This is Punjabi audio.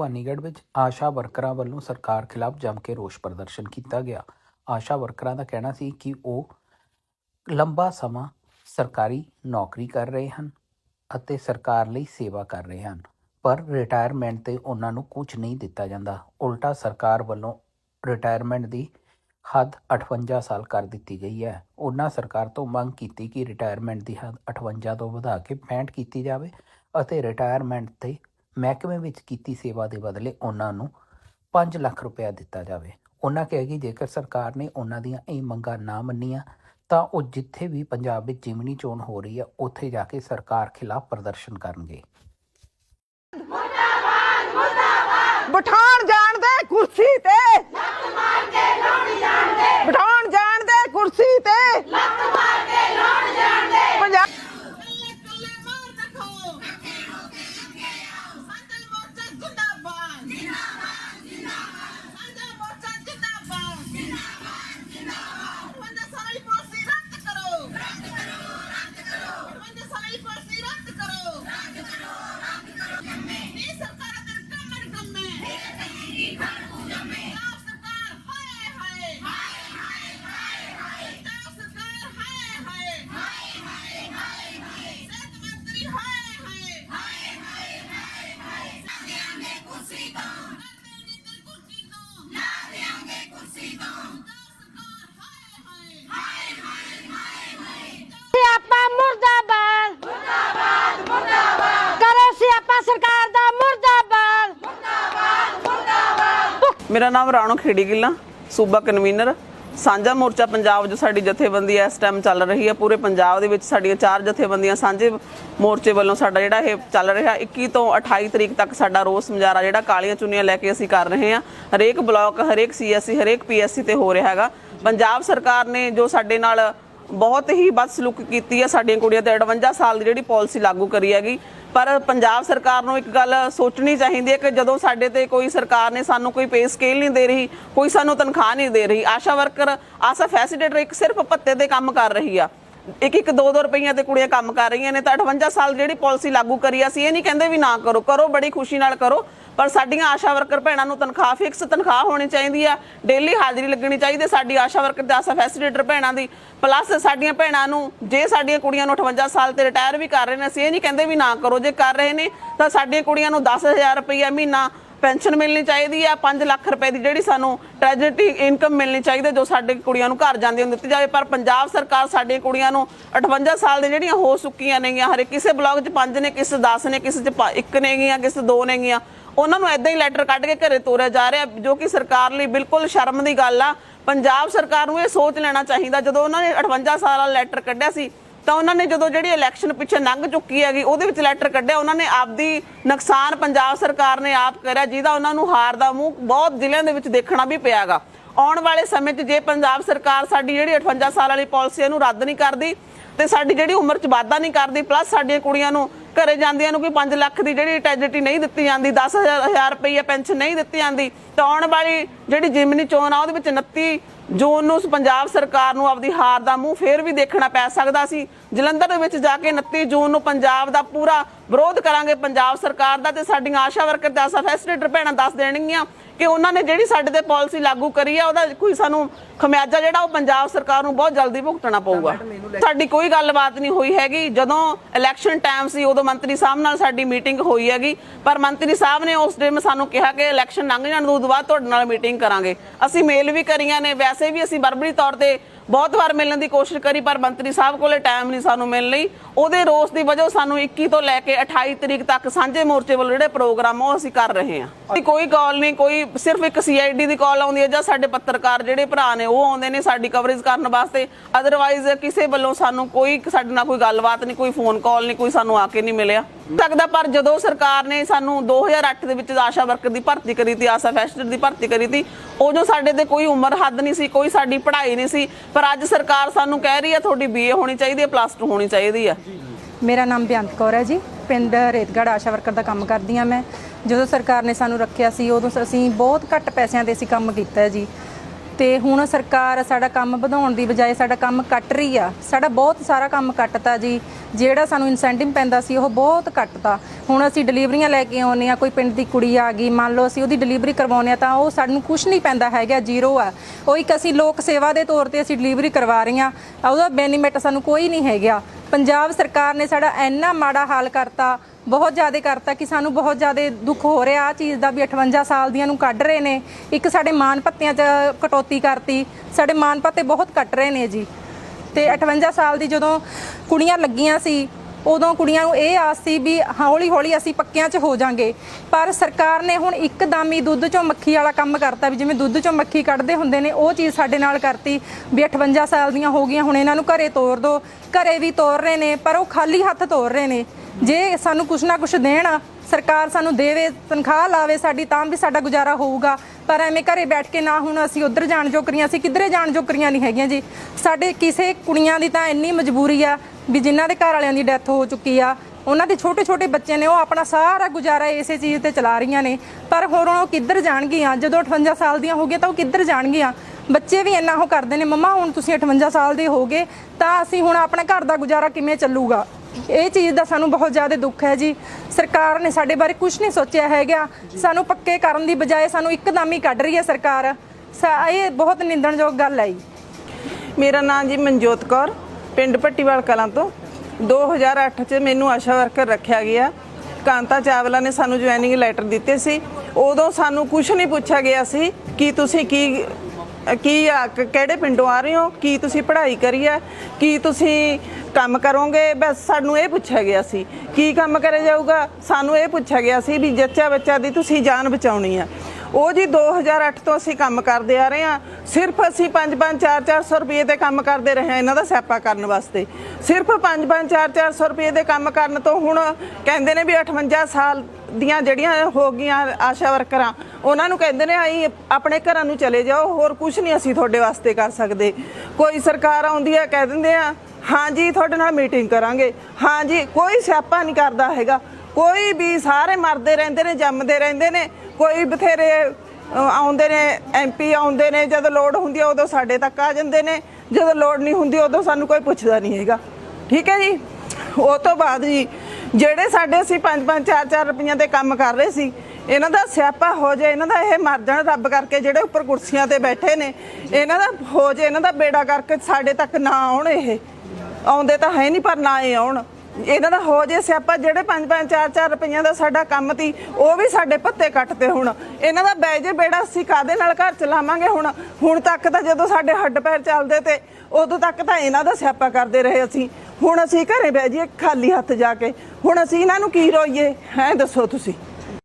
ਭਵਾਨੀਗੜ੍ਹ ਵਿੱਚ ਆਸ਼ਾ ਵਰਕਰਾਂ ਵੱਲੋਂ ਸਰਕਾਰ ਖਿਲਾਫ ਜੰਮ ਕੇ ਰੋਸ ਪ੍ਰਦਰਸ਼ਨ ਕੀਤਾ ਗਿਆ। ਆਸ਼ਾ ਵਰਕਰਾਂ ਦਾ ਕਹਿਣਾ ਸੀ ਕਿ ਉਹ ਲੰਬਾ ਸਮਾਂ ਸਰਕਾਰੀ ਨੌਕਰੀ ਕਰ ਰਹੇ ਹਨ ਅਤੇ ਸਰਕਾਰ ਲਈ ਸੇਵਾ ਕਰ ਰਹੇ ਹਨ, ਪਰ ਰਿਟਾਇਰਮੈਂਟ ਤੇ ਉਹਨਾਂ ਨੂੰ ਕੁਝ ਨਹੀਂ ਦਿੱਤਾ ਜਾਂਦਾ। ਉਲਟਾ ਸਰਕਾਰ ਵੱਲੋਂ ਰਿਟਾਇਰਮੈਂਟ ਦੀ ਹੱਦ 58 ਸਾਲ ਕਰ ਦਿੱਤੀ ਗਈ ਹੈ। ਉਹਨਾਂ ਸਰਕਾਰ ਤੋਂ ਮੰਗ ਕੀਤੀ ਕਿ ਰਿਟਾਇਰਮੈਂਟ ਦੀ ਹੱਦ 58 ਤੋਂ ਵਧਾ ਕੇ 65 ਕੀਤੀ ਜਾਵੇ ਅਤੇ ਰਿਟਾਇਰਮੈਂਟ ਤੇ ਮਹਿਕਮੇ ਵਿੱਚ ਕੀਤੀ ਸੇਵਾ ਦੇ ਬਦਲੇ ਉਹਨਾਂ ਨੂੰ 5 ਲੱਖ ਰੁਪਏ ਦਿੱਤਾ ਜਾਵੇ। ਉਹਨਾਂ ਕਿਹਾ ਕਿ ਜੇਕਰ ਸਰਕਾਰ ਨੇ ਉਹਨਾਂ ਦੀਆਂ ਇਹ ਮੰਗਾਂ ਨਾ ਮੰਨੀਆਂ, ਤਾਂ ਉਹ ਜਿੱਥੇ ਵੀ ਪੰਜਾਬ ਵਿੱਚ ਜਿਮਨੀ ਚੋਣ ਹੋ ਰਹੀ ਹੈ, ਉੱਥੇ ਜਾ ਕੇ ਸਰਕਾਰ ਖਿਲਾਫ ਪ੍ਰਦਰਸ਼ਨ ਕਰਨਗੇ। ਬਿਠਾਣ ਜਾਣ ਦੇ ਕੁਰਸੀ ਤੇ! ਮੇਰਾ ਨਾਮ ਰਾਣੋ ਖੇੜੀ ਗਿੱਲਾ ਸੂਬਾ ਕਨਵੀਨਰ। ਸਾਂਝਾ ਮੋਰਚਾ ਪੰਜਾਬ ਜੋ ਸਾਡੀ ਜਥੇਬੰਦੀ ਇਸ ਟਾਈਮ ਚੱਲ ਰਹੀ ਹੈ। ਪੂਰੇ ਪੰਜਾਬ ਦੇ ਵਿੱਚ ਸਾਡੀਆਂ ਚਾਰ ਜਥੇਬੰਦੀਆਂ ਸਾਂਝੇ ਮੋਰਚੇ ਵੱਲੋਂ ਸਾਡਾ ਜਿਹੜਾ ਇਹ ਚੱਲ ਰਿਹਾ 21 ਤੋਂ 28 ਤਰੀਕ ਤੱਕ ਸਾਡਾ ਰੋਸ ਮੁਜ਼ਾਹਰਾ ਜਿਹੜਾ ਕਾਲੀਆਂ ਚੁੰਨੀਆਂ ਲੈ ਕੇ ਅਸੀਂ ਕਰ ਰਹੇ ਹਾਂ। ਹਰੇਕ ਬਲਾਕ, ਹਰੇਕ ਸੀਐਸਸੀ ਹਰੇਕ ਪੀਐਸਸੀ ਤੇ ਹੋ ਰਿਹਾ ਹੈਗਾ। ਪੰਜਾਬ ਸਰਕਾਰ ਨੇ ਜੋ ਸਾਡੇ ਨਾਲ ਬਹੁਤ ਹੀ ਬਦਸਲੂਕ ਕੀਤੀ ਹੈ ਸਾਡੀਆਂ ਕੁੜੀਆਂ ਤੇ 58 ਸਾਲ ਦੀ ਜਿਹੜੀ ਪਾਲਿਸੀ ਲਾਗੂ ਕਰੀ ਹੈਗੀ। ਪਰ ਪੰਜਾਬ ਸਰਕਾਰ ਨੂੰ ਇੱਕ ਗੱਲ ਸੋਚਣੀ ਚਾਹੀਦੀ ਹੈ ਕਿ ਜਦੋਂ ਸਾਡੇ ਤੇ ਕੋਈ ਸਰਕਾਰ ਨੇ ਸਾਨੂੰ ਕੋਈ ਪੇ ਸਕੇਲ ਨਹੀਂ ਦੇ ਰਹੀ, ਕੋਈ ਸਾਨੂੰ ਤਨਖਾਹ ਨਹੀਂ ਦੇ ਰਹੀ, ਆਸ਼ਾ ਵਰਕਰ, ਆਸ਼ਾ ਫੈਸੀਲੇਟਰ ਇੱਕ ਸਿਰਫ ਭੱਤੇ ਦੇ ਕੰਮ ਕਰ ਰਹੀ ਆ। ਇੱਕ ਇੱਕ 2-2 ਰੁਪਈਆ ਤੇ ਕੁੜੀਆਂ ਕੰਮ ਕਰ ਰਹੀਆਂ ਨੇ ਤਾਂ 58 ਸਾਲ ਜਿਹੜੀ ਪਾਲਿਸੀ ਲਾਗੂ ਕਰੀ ਅਸੀਂ ਇਹ ਨਹੀਂ ਕਹਿੰਦੇ ਵੀ ਨਾ ਕਰੋ ਕਰੋ ਬੜੀ ਖੁਸ਼ੀ ਨਾਲ ਕਰੋ ਪਰ ਸਾਡੀਆਂ ਆਸ਼ਾ ਵਰਕਰ ਭੈਣਾਂ ਨੂੰ ਤਨਖਾਹ ਫਿਕਸ ਤਨਖਾਹ ਹੋਣੀ ਚਾਹੀਦੀ ਆ। ਡੇਲੀ ਹਾਜ਼ਰੀ ਲੱਗਣੀ ਚਾਹੀਦੀ ਹੈ ਸਾਡੀ ਆਸ਼ਾ ਵਰਕਰ ਤੇ ਆਸ਼ਾ ਫੈਸੀਲੇਟਰ ਭੈਣਾਂ ਦੀ। ਪਲੱਸ ਸਾਡੀਆਂ ਭੈਣਾਂ ਨੂੰ ਜੇ ਸਾਡੀਆਂ ਕੁੜੀਆਂ ਨੂੰ 58 ਸਾਲ ਤੇ ਰਿਟਾਇਰ ਵੀ ਕਰ ਰਹੇ ਨੇ ਅਸੀਂ ਇਹ ਨਹੀਂ ਕਹਿੰਦੇ ਵੀ ਨਾ ਕਰੋ। ਜੇ ਕਰ ਰਹੇ ਨੇ ਤਾਂ ਸਾਡੀਆਂ ਕੁੜੀਆਂ ਨੂੰ 10000 ਰੁਪਈਆ ਮਹੀਨਾ ਪੈਨਸ਼ਨ ਮਿਲਣੀ ਚਾਹੀਦੀ ਆ 5 ਲੱਖ ਰੁਪਏ ਦੀ ਜਿਹੜੀ ਸਾਨੂੰ ਟ੍ਰੈਜਡੀ ਇਨਕਮ ਮਿਲਣੀ ਚਾਹੀਦੀ ਹੈ, ਜੋ ਸਾਡੇ ਕੁੜੀਆਂ ਨੂੰ ਘਰ ਜਾਂਦੀਆਂ ਨੂੰ ਦਿੱਤੀ ਜਾਵੇ। ਪਰ ਪੰਜਾਬ ਸਰਕਾਰ ਸਾਡੀਆਂ ਕੁੜੀਆਂ ਨੂੰ 58 ਸਾਲ ਦੇ ਜਿਹੜੀਆਂ ਹੋ ਚੁੱਕੀਆਂ ਨੇਗੀਆਂ ਹਰੇ ਕਿਸੇ ਬਲਾਕ 'ਚ 5 ਨੇ ਕਿਸੇ 10 ਨੇ ਕਿਸੇ 'ਚ 1 ਨੇਗੀਆਂ ਕਿਸੇ 2 ਨੇਗੀਆਂ ਉਹਨਾਂ ਨੂੰ ਐਦਾਂ ਹੀ ਲੈਟਰ ਕੱਢ ਕੇ ਘਰੇ ਤੋਰਿਆ ਜਾ ਰਿਹਾ, ਜੋ ਕਿ ਸਰਕਾਰ ਲਈ ਬਿਲਕੁਲ ਸ਼ਰਮ ਦੀ ਗੱਲ ਆ। ਪੰਜਾਬ ਸਰਕਾਰ ਨੂੰ ਇਹ ਸੋਚ ਲੈਣਾ ਚਾਹੀਦਾ, ਜਦੋਂ ਉਹਨਾਂ ਨੇ 58 ਸਾਲ ਲੈਟਰ ਕੱਢਿਆ ਸੀ, ਤਾਂ ਉਹਨਾਂ ਨੇ ਜਦੋਂ ਜਿਹੜੀ ਇਲੈਕਸ਼ਨ ਪਿੱਛੇ ਲੰਘ ਚੁੱਕੀ ਹੈਗੀ, ਉਹਦੇ ਵਿੱਚ ਲੈਟਰ ਕੱਢਿਆ, ਉਹਨਾਂ ਨੇ ਆਪਦੀ ਨੁਕਸਾਨ ਪੰਜਾਬ ਸਰਕਾਰ ਨੇ ਆਪ ਕਰਿਆ, ਜਿਹਦਾ ਉਹਨਾਂ ਨੂੰ ਹਾਰ ਦਾ ਮੂੰਹ ਬਹੁਤ ਜ਼ਿਲ੍ਹਿਆਂ ਦੇ ਵਿੱਚ ਦੇਖਣਾ ਵੀ ਪਿਆਗਾ ਆਉਣ ਵਾਲੇ ਸਮੇਂ 'ਚ ਜੇ ਪੰਜਾਬ ਸਰਕਾਰ ਸਾਡੀ ਜਿਹੜੀ 58 ਸਾਲ ਵਾਲੀ ਪਾਲਿਸੀ ਨੂੰ ਰੱਦ ਨਹੀਂ ਕਰਦੀ ਤੇ ਸਾਡੀ ਜਿਹੜੀ ਉਮਰ 'ਚ ਵਾਧਾ ਨਹੀਂ ਕਰਦੀ ਪਲੱਸ ਸਾਡੀਆਂ ਕੁੜੀਆਂ ਨੂੰ ਘਰੇ ਜਾਂਦੀਆਂ ਨੂੰ ਕੋਈ 5 ਲੱਖ ਦੀ ਜਿਹੜੀ ਟੈਜਿਟੀ ਨਹੀਂ ਦਿੱਤੀ ਜਾਂਦੀ 10000 ਰੁਪਏ ਪੈਨਸ਼ਨ ਨਹੀਂ ਦਿੱਤੀ ਜਾਂਦੀ, ਤਾਂ ਆਉਣ ਵਾਲੀ ਜਿਹੜੀ ਜਿਮਨੀ ਚੋਣ ਆ ਉਹਦੇ ਵਿੱਚ 29 ਜੂਨ ਨੂੰ ਪੰਜਾਬ ਸਰਕਾਰ ਨੂੰ ਆਪਦੀ ਹਾਰ ਦਾ ਮੂੰਹ ਫੇਰ ਵੀ ਦੇਖਣਾ ਪੈ ਸਕਦਾ ਸੀ। ਜਲੰਧਰ ਦੇ ਵਿੱਚ ਜਾ ਕੇ 29 ਜੂਨ ਨੂੰ ਪੰਜਾਬ ਦਾ ਪੂਰਾ ਵਿਰੋਧ ਕਰਾਂਗੇ ਪੰਜਾਬ ਸਰਕਾਰ ਦਾ ਤੇ ਸਾਡੀਆਂ ਆਸ਼ਾ ਵਰਕਰ ਤੇ ਆਸ਼ਾ ਫੈਸਿਲਿਟੇਟਰ ਭੈਣਾਂ ਦੱਸ ਦੇਣਗੀਆਂ ਕਿ ਉਹਨਾਂ ਨੇ ਜਿਹੜੀ ਸਾਡੇ ਤੇ ਪਾਲਿਸੀ ਲਾਗੂ ਕਰੀ ਆ ਉਹਦਾ ਕੋਈ ਸਾਨੂੰ ਖਮਿਆਜਾ ਜਿਹੜਾ ਉਹ ਪੰਜਾਬ ਸਰਕਾਰ ਨੂੰ ਬਹੁਤ ਜਲਦੀ ਭੁਗਤਣਾ ਪਊਗਾ। ਸਾਡੀ ਕੋਈ ਗੱਲਬਾਤ ਨਹੀਂ ਹੋਈ ਹੈਗੀ। ਜਦੋਂ ਇਲੈਕਸ਼ਨ ਟਾਈਮ ਸੀ ਉਦੋਂ ਮੰਤਰੀ ਸਾਹਿਬ ਨਾਲ ਸਾਡੀ ਮੀਟਿੰਗ ਹੋਈ ਹੈਗੀ। ਪਰ ਮੰਤਰੀ ਸਾਹਿਬ ਨੇ ਉਸ ਦਿਨ ਸਾਨੂੰ ਕਿਹਾ ਕਿ ਇਲੈਕਸ਼ਨ ਲੰਘ ਜਾਣ ਤੋਂ ਬਾਅਦ ਤੁਹਾਡੇ ਨਾਲ ਮੀਟਿੰਗ ਕਰਾਂਗੇ। ਅਸੀਂ ਮੇਲ ਵੀ ਕਰੀਆਂ ਨੇ ਵੈਸੇ ਵੀ ਅਸੀਂ ਵਰਬਲੀ ਤੌਰ ਤੇ ਬਹੁਤ ਵਾਰ ਮਿਲਣ ਦੀ ਕੋਸ਼ਿਸ਼ ਕਰੀ, ਪਰ ਮੰਤਰੀ ਸਾਹਿਬ ਕੋਲੇ ਟਾਈਮ ਨਹੀਂ ਸਾਨੂੰ ਮਿਲਣ ਲਈ। ਉਹਦੇ ਰੋਸ ਦੀ ਵਜ੍ਹਾ ਸਾਨੂੰ 21 ਤੋਂ ਲੈ ਕੇ 28 ਤਰੀਕ ਤੱਕ ਸਾਂਝੇ ਮੋਰਚੇ ਵੱਲੋਂ ਜਿਹੜੇ ਪ੍ਰੋਗਰਾਮ ਉਹ ਅਸੀਂ ਕਰ ਰਹੇ ਹਾਂ। ਕੋਈ ਕਾਲ ਨਹੀਂ, ਕੋਈ ਸਿਰਫ ਇੱਕ ਸੀਆਈਡੀ ਦੀ ਕਾਲ ਆਉਂਦੀ ਹੈ ਜਾਂ ਸਾਡੇ ਪੱਤਰਕਾਰ ਜਿਹੜੇ ਭਰਾ ਨੇ, ਉਹ ਆਉਂਦੇ ਨੇ ਸਾਡੀ ਕਵਰੇਜ ਕਰਨ ਵਾਸਤੇ। ਅਦਰਵਾਈਜ਼ ਕਿਸੇ ਵੱਲੋਂ ਸਾਨੂੰ ਕੋਈ, ਸਾਡੇ ਨਾਲ ਕੋਈ ਗੱਲਬਾਤ ਨਹੀਂ, ਕੋਈ ਫੋਨ ਕਾਲ ਨਹੀਂ, ਕੋਈ ਸਾਨੂੰ ਆ ਕੇ ਨਹੀਂ ਮਿਲਿਆ। ਸਕਦਾ ਪਰ ਜਦੋਂ ਸਰਕਾਰ ਨੇ ਸਾਨੂੰ 2008 ਦੇ ਵਿੱਚ ਆਸ਼ਾ ਵਰਕਰ ਦੀ ਭਰਤੀ ਕਰੀ ਤੀ, ਆਸ਼ਾ ਫੈਸਟਰ ਦੀ ਭਰਤੀ ਕਰੀ ਤੀ, ਉਦੋਂ ਸਾਡੇ ਤੇ ਕੋਈ ਉਮਰ ਹੱਦ ਨਹੀਂ ਸੀ, ਕੋਈ ਸਾਡੀ ਪੜ੍ਹਾਈ ਨਹੀਂ ਸੀ। ਪਰ ਅੱਜ ਸਰਕਾਰ ਸਾਨੂੰ ਕਹਿ ਰਹੀ ਹੈ, ਤੁਹਾਡੀ ਬੀਏ ਹੋਣੀ ਚਾਹੀਦੀ ਹੈ ਪਲੱਸ 2 ਹੋਣੀ ਚਾਹੀਦੀ ਹੈ। ਮੇਰਾ ਨਾਮ ਬੇਅੰਤ ਕੌਰ ਹੈ ਜੀ। ਪਿੰਡ ਰੇਤਗੜ੍ਹ ਆਸ਼ਾ ਵਰਕਰ ਦਾ ਕੰਮ ਕਰਦੀ ਹਾਂ ਮੈਂ। ਜਦੋਂ ਸਰਕਾਰ ਨੇ ਸਾਨੂੰ ਰੱਖਿਆ ਸੀ, ਉਦੋਂ ਅਸੀਂ ਬਹੁਤ ਘੱਟ ਪੈਸਿਆਂ ਦੇ ਅਸੀਂ ਕੰਮ ਕੀਤਾ ਜੀ। ਤੇ ਹੁਣ ਸਰਕਾਰ ਸਾਡਾ ਕੰਮ ਵਧਾਉਣ ਦੀ ਬਜਾਏ ਸਾਡਾ ਕੰਮ ਕੱਟ ਰਹੀ ਆ। ਸਾਡਾ ਬਹੁਤ ਸਾਰਾ ਕੰਮ ਕੱਟਤਾ ਜੀ। ਜਿਹੜਾ ਸਾਨੂੰ ਇਨਸੈਂਟਿਵ ਪੈਂਦਾ ਸੀ, ਉਹ ਬਹੁਤ ਕੱਟਤਾ। ਹੁਣ ਅਸੀਂ ਡਿਲੀਵਰੀਆਂ ਲੈ ਕੇ ਆਉਂਦੇ ਆ ਕੋਈ ਪਿੰਡ ਦੀ ਕੁੜੀ ਆ ਗਈ, ਮੰਨ ਲਓ ਅਸੀਂ ਉਹਦੀ ਡਿਲੀਵਰੀ ਕਰਵਾਉਂਦੇ ਆ ਤਾਂ ਉਹ ਸਾਨੂੰ ਕੁਝ ਨਹੀਂ ਪੈਂਦਾ ਹੈਗਾ, ਜ਼ੀਰੋ ਆ। ਉਹ ਇੱਕ ਅਸੀਂ ਲੋਕ ਸੇਵਾ ਦੇ ਤੌਰ ਤੇ ਅਸੀਂ ਡਿਲੀਵਰੀ ਕਰਵਾ ਰਹੇ ਆ ਉਹਦਾ ਬੈਨੀਫਿਟ ਸਾਨੂੰ ਕੋਈ ਨਹੀਂ ਹੈਗਾ। ਪੰਜਾਬ ਸਰਕਾਰ ਨੇ ਸਾਡਾ ਇੰਨਾ ਮਾੜਾ ਹਾਲ ਕਰਤਾ ਬਹੁਤ ਜ਼ਿਆਦਾ ਕਰਤਾ ਕਿ ਸਾਨੂੰ ਬਹੁਤ ਜ਼ਿਆਦਾ ਦੁੱਖ ਹੋ ਰਿਹਾ। ਆ ਚੀਜ਼ ਦਾ ਵੀ 58 ਸਾਲ ਦੀਆਂ ਨੂੰ ਕੱਢ ਰਹੇ ਨੇ। ਇੱਕ ਸਾਡੇ ਮਾਨ ਭੱਤਿਆਂ 'ਚ ਕਟੌਤੀ ਕਰਤੀ। ਸਾਡੇ ਮਾਨ ਭੱਤੇ ਬਹੁਤ ਕੱਟ ਰਹੇ ਨੇ ਜੀ। ਤੇ 58 ਸਾਲ ਦੀ ਜਦੋਂ ਕੁੜੀਆਂ ਲੱਗੀਆਂ ਸੀ, ਉਦੋਂ ਕੁੜੀਆਂ ਨੂੰ ਇਹ ਆਸ ਸੀ ਵੀ ਹੌਲੀ ਹੌਲੀ ਅਸੀਂ ਪੱਕਿਆਂ 'ਚ ਹੋ ਜਾਾਂਗੇ। ਪਰ ਸਰਕਾਰ ਨੇ ਹੁਣ ਇੱਕਦਮ ਹੀ ਦੁੱਧ 'ਚੋਂ ਮੱਖੀ ਵਾਲਾ ਕੰਮ ਕਰਤਾ ਵੀ ਜਿਵੇਂ ਦੁੱਧ 'ਚੋਂ ਮੱਖੀ ਕੱਢਦੇ ਹੁੰਦੇ ਨੇ, ਉਹ ਚੀਜ਼ ਸਾਡੇ ਨਾਲ ਕਰਤੀ ਵੀ 58 ਸਾਲ ਦੀਆਂ ਹੋ ਗਈਆਂ, ਹੁਣ ਇਹਨਾਂ ਨੂੰ ਘਰੇ ਤੋਰ ਦੋ। ਘਰੇ ਵੀ ਤੋਰ ਰਹੇ ਨੇ, ਪਰ ਉਹ ਖਾਲੀ ਹੱਥ ਤੋਰ ਰਹੇ ਨੇ। ਜੇ ਸਾਨੂੰ ਕੁਛ ਨਾ ਕੁਛ ਦੇਣ, ਸਰਕਾਰ ਸਾਨੂੰ ਦੇਵੇ, ਤਨਖਾਹ ਲਾਵੇ ਸਾਡੀ, ਤਾਂ ਵੀ ਸਾਡਾ ਗੁਜ਼ਾਰਾ ਹੋਊਗਾ। ਪਰ ਐਵੇਂ ਘਰੇ ਬੈਠ ਕੇ ਨਾ ਹੁਣ ਅਸੀਂ ਉਧਰ ਜਾਣ ਜੋਕਰੀਆਂ ਅਸੀਂ ਕਿੱਧਰੇ ਜਾਣ ਜੋਕਰੀਆਂ ਨਹੀਂ ਹੈਗੀਆਂ ਜੀ। ਸਾਡੇ ਕਿਸੇ ਕੁੜੀਆਂ ਦੀ ਤਾਂ ਇੰਨੀ ਮਜਬੂਰੀ ਆ ਵੀ ਜਿਨ੍ਹਾਂ ਦੇ ਘਰ ਵਾਲਿਆਂ ਦੀ ਡੈਥ ਹੋ ਚੁੱਕੀ ਆ। ਉਹਨਾਂ ਦੇ ਛੋਟੇ ਛੋਟੇ ਬੱਚੇ ਨੇ ਉਹ ਆਪਣਾ ਸਾਰਾ ਗੁਜ਼ਾਰਾ ਇਸੇ ਚੀਜ਼ ਤੇ ਚਲਾ ਰਹੀਆਂ ਨੇ। ਪਰ ਹੋਰ ਉਹ ਕਿੱਧਰ ਜਾਣਗੀਆਂ? ਜਦੋਂ 58 ਸਾਲ ਦੀਆਂ ਹੋ ਗਈਆਂ ਤਾਂ ਉਹ ਕਿੱਧਰ ਜਾਣਗੀਆਂ? ਬੱਚੇ ਵੀ ਇੰਨਾ ਉਹ ਕਰਦੇ ਨੇ, ਮੰਮਾ, ਹੁਣ ਤੁਸੀਂ 58 ਸਾਲ ਦੇ ਹੋਗੇ, ਤਾਂ ਅਸੀਂ ਹੁਣ ਆਪਣੇ ਘਰ ਦਾ ਗੁਜ਼ਾਰਾ ਕਿਵੇਂ ਚੱਲੂਗਾ? ਇਹ ਚੀਜ਼ ਦਾ ਸਾਨੂੰ ਬਹੁਤ ਜ਼ਿਆਦਾ ਦੁੱਖ ਹੈ ਜੀ। ਸਰਕਾਰ ਨੇ ਸਾਡੇ ਬਾਰੇ ਕੁਝ ਨਹੀਂ ਸੋਚਿਆ ਹੈਗਾ। ਸਾਨੂੰ ਪੱਕੇ ਕਰਨ ਦੀ ਬਜਾਏ ਸਾਨੂੰ ਇੱਕਦਮ ਹੀ ਕੱਢ ਰਹੀ ਹੈ ਸਰਕਾਰ। ਸਾ- ਇਹ ਬਹੁਤ ਨਿੰਦਣਯੋਗ ਗੱਲ ਹੈ ਜੀ। ਮੇਰਾ ਨਾਮ ਜੀ ਮਨਜੋਤ ਕੌਰ, ਪਿੰਡ ਭੱਟੀਵਾਲ ਕਲਾਂ ਤੋਂ। 2008 ਚ ਮੈਨੂੰ ਆਸ਼ਾ ਵਰਕਰ ਰੱਖਿਆ ਗਿਆ। ਕਾਂਤਾ ਚਾਵਲਾ ਨੇ ਸਾਨੂੰ ਜੁਆਇਨਿੰਗ ਲੈਟਰ ਦਿੱਤੇ ਸੀ। ਉਦੋਂ ਸਾਨੂੰ ਕੁਝ ਨਹੀਂ ਪੁੱਛਿਆ ਗਿਆ ਸੀ ਕਿ ਤੁਸੀਂ ਕੀ ਕੀ ਆ, ਕ- ਕਿਹੜੇ ਪਿੰਡੋਂ ਆ ਰਹੇ ਹੋ? ਕੀ ਤੁਸੀਂ ਪੜ੍ਹਾਈ ਕਰੀ ਹੈ? ਕੀ ਤੁਸੀਂ ਕੰਮ ਕਰੋਗੇ? ਬਸ ਸਾਨੂੰ ਇਹ ਪੁੱਛਿਆ ਗਿਆ ਸੀ। ਕੀ ਕੰਮ ਕਰਿਆ ਜਾਊਗਾ? ਸਾਨੂੰ ਇਹ ਪੁੱਛਿਆ ਗਿਆ ਸੀ ਵੀ ਜੱਚਾ ਬੱਚਾ ਦੀ ਤੁਸੀਂ ਜਾਨ ਬਚਾਉਣੀ ਆ ਉਹ ਜੀ 2008 ਤੋਂ ਅਸੀਂ ਕੰਮ ਕਰਦੇ ਆ ਰਹੇ ਹਾਂ। ਸਿਰਫ ਅਸੀਂ 5-5 4-400 ਰੁਪਏ ਦੇ ਕੰਮ ਕਰਦੇ ਰਹੇ ਹਾਂ ਇਹਨਾਂ ਦਾ ਸਿਆਪਾ ਕਰਨ ਵਾਸਤੇ। ਸਿਰਫ 5-5 4-400 ਰੁਪਏ ਦੇ ਕੰਮ ਕਰਨ ਤੋਂ ਹੁਣ ਕਹਿੰਦੇ ਨੇ ਵੀ 58 ਸਾਲ ਦੀਆਂ ਜਿਹੜੀਆਂ ਹੋ ਗਈਆਂ ਆਸ਼ਾ ਵਰਕਰਾਂ ਉਹਨਾਂ ਨੂੰ ਕਹਿੰਦੇ ਨੇ ਆਈ ਆਪਣੇ ਘਰਾਂ ਨੂੰ ਚਲੇ ਜਾਓ, ਹੋਰ ਕੁਝ ਨਹੀਂ ਅਸੀਂ ਤੁਹਾਡੇ ਵਾਸਤੇ ਕਰ ਸਕਦੇ। ਕੋਈ ਸਰਕਾਰ ਆਉਂਦੀ ਹੈ, ਕਹਿ ਦਿੰਦੇ ਆ ਹਾਂਜੀ ਤੁਹਾਡੇ ਨਾਲ ਮੀਟਿੰਗ ਕਰਾਂਗੇ। ਹਾਂਜੀ ਕੋਈ ਸਿਆਪਾ ਨਹੀਂ ਕਰਦਾ ਹੈਗਾ। ਕੋਈ ਵੀ ਸਾਰੇ ਮਰਦੇ ਰਹਿੰਦੇ ਨੇ, ਜੰਮਦੇ ਰਹਿੰਦੇ ਨੇ, ਕੋਈ ਬਥੇਰੇ ਆਉਂਦੇ ਨੇ ਐਮਪੀ ਆਉਂਦੇ ਨੇ, ਜਦੋਂ ਲੋੜ ਹੁੰਦੀ ਹੈ ਉਦੋਂ ਸਾਡੇ ਤੱਕ ਆ ਜਾਂਦੇ ਨੇ, ਜਦੋਂ ਲੋੜ ਨਹੀਂ ਹੁੰਦੀ ਉਦੋਂ ਸਾਨੂੰ ਕੋਈ ਪੁੱਛਦਾ ਨਹੀਂ ਹੈਗਾ। ਠੀਕ ਹੈ ਜੀ? ਉਹ ਤੋਂ ਬਾਅਦ ਜੀ, ਜਿਹੜੇ ਸਾਡੇ ਅਸੀਂ 5-5 4-4 ਰੁਪਈਆਂ ਦੇ ਕੰਮ ਕਰ ਰਹੇ ਸੀ ਇਹਨਾਂ ਦਾ ਸਿਆਪਾ ਹੋ ਜਾਏ ਇਹਨਾਂ ਦਾ ਇਹ ਮਰ ਜਾਣ ਰੱਬ ਕਰਕੇ ਜਿਹੜੇ ਉੱਪਰ ਕੁਰਸੀਆਂ ਤੇ ਬੈਠੇ ਨੇ, ਇਹਨਾਂ ਦਾ ਹੋ ਜਾਏ ਇਹਨਾਂ ਦਾ ਬੇੜਾ ਕਰਕੇ ਸਾਡੇ ਤੱਕ ਨਾ ਆਉਣ ਇਹ। ਆਉਂਦੇ ਤਾਂ ਹੈ ਨਹੀਂ, ਪਰ ਨਾ ਇਹ ਆਉਣ। ਇਹਨਾਂ ਦਾ ਹੋ ਜੇ ਸਿਆਪਾ, ਜਿਹੜੇ 5-5 4-4 ਰੁਪਈਆਂ ਦਾ ਸਾਡਾ ਕੰਮ ਸੀ, ਉਹ ਵੀ ਸਾਡੇ ਪੱਤੇ ਕੱਟਦੇ ਹੁਣ। ਇਹਨਾਂ ਦਾ ਬੈ ਜੇ ਬੇੜਾ, ਅਸੀਂ ਕਾਦੇ ਨਾਲ ਘਰ ਚਲਾਵਾਂਗੇ ਹੁਣ? ਹੁਣ ਤੱਕ ਤਾਂ ਜਦੋਂ ਸਾਡੇ ਹੱਡ ਪੈਰ ਚੱਲਦੇ ਤੇ ਉਦੋਂ ਤੱਕ ਤਾਂ ਇਹਨਾਂ ਦਾ ਸਿਆਪਾ ਕਰਦੇ ਰਹੇ ਅਸੀਂ। ਹੁਣ ਅਸੀਂ ਘਰੇ ਬਹਿ ਜਾਈਏ, ਖਾਲੀ ਹੱਥ ਜਾ ਕੇ। ਹੁਣ ਅਸੀਂ ਇਹਨਾਂ ਨੂੰ ਕੀ ਰੋਈਏ? ਹੈ ਦੱਸੋ ਤੁਸੀਂ?